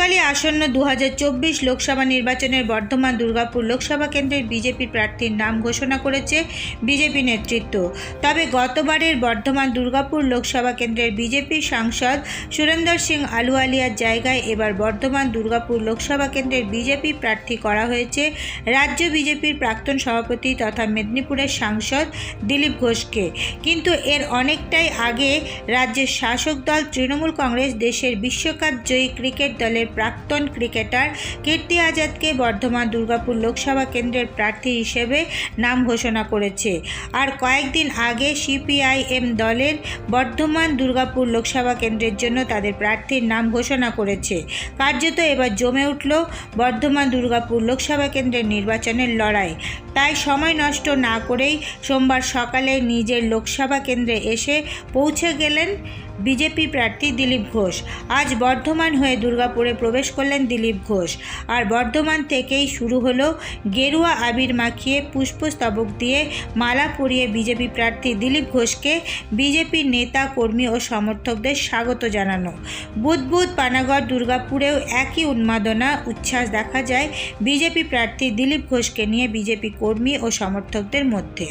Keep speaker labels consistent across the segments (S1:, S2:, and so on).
S1: গতকালই আসন্ন দু হাজার চব্বিশ লোকসভা নির্বাচনের বর্ধমান দুর্গাপুর লোকসভা কেন্দ্রের বিজেপি প্রার্থীর নাম ঘোষণা করেছে বিজেপি নেতৃত্ব। তবে গতবারের বর্ধমান দুর্গাপুর লোকসভা কেন্দ্রের বিজেপি সাংসদ সুরেন্দর সিং আলুয়ালিয়ার জায়গায় এবার বর্ধমান দুর্গাপুর লোকসভা কেন্দ্রের বিজেপি প্রার্থী করা হয়েছে। রাজ্য বিজেপির প্রাক্তন সভাপতি তথা মেদিনীপুরের সাংসদ দিলীপ ঘোষকে। কিন্তু এর অনেকটাই আগে রাজ্যের শাসক দল তৃণমূল কংগ্রেস দেশের বিশ্বকাপ জয়ী ক্রিকেট দলের প্রাক্তন ক্রিকেটার কীর্তি আজাদকে বর্ধমান দুর্গাপুর লোকসভা কেন্দ্রের প্রার্থী হিসেবে নাম ঘোষণা করেছে। আর কয়েকদিন আগে সিপিআইএম দলের বর্ধমান দুর্গাপুর লোকসভা কেন্দ্রের জন্য তাদের প্রার্থীর নাম ঘোষণা করেছে। কার্যত এবার জমে উঠল বর্ধমান দুর্গাপুর লোকসভা কেন্দ্রের নির্বাচনের লড়াই। তাই সময় নষ্ট না করেই সোমবার সকালে নিজের লোকসভা কেন্দ্রে এসে পৌঁছে গেলেন বিজেপি প্রার্থী দিলীপ ঘোষ। আজ বর্ধমান হয়ে দুর্গাপুরে প্রবেশ করলেন দিলীপ ঘোষ। আর বর্ধমান থেকেই শুরু হলো গেরুয়া আবির মাখিয়ে পুষ্পস্তবক দিয়ে মালা পরিয়ে বিজেপি প্রার্থী দিলীপ ঘোষকে বিজেপির নেতা, কর্মী ও সমর্থকদের স্বাগত জানানো। বুধবুধ পানাগড় দুর্গাপুরেও একই উন্মাদনা, উচ্ছ্বাস দেখা যায় বিজেপি প্রার্থী দিলীপ ঘোষকে নিয়ে বিজেপি কর্মী ও সমর্থকদের মধ্যে।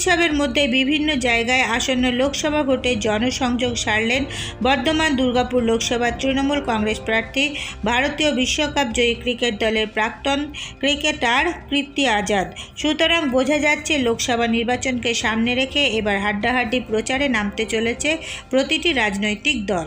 S1: উৎসবের মধ্যে বিভিন্ন জায়গায় আসন্ন লোকসভা ভোটে জনসংযোগ সারলেন বর্ধমান দুর্গাপুর লোকসভার তৃণমূল কংগ্রেস প্রার্থী ভারতীয় বিশ্বকাপ জয়ী ক্রিকেট দলের প্রাক্তন ক্রিকেটার কৃপ্তি আজাদ। সুতরাং বোঝা যাচ্ছে লোকসভা নির্বাচনকে সামনে রেখে এবার হাড্ডাহাড্ডি প্রচারে নামতে চলেছে প্রতিটি রাজনৈতিক দল।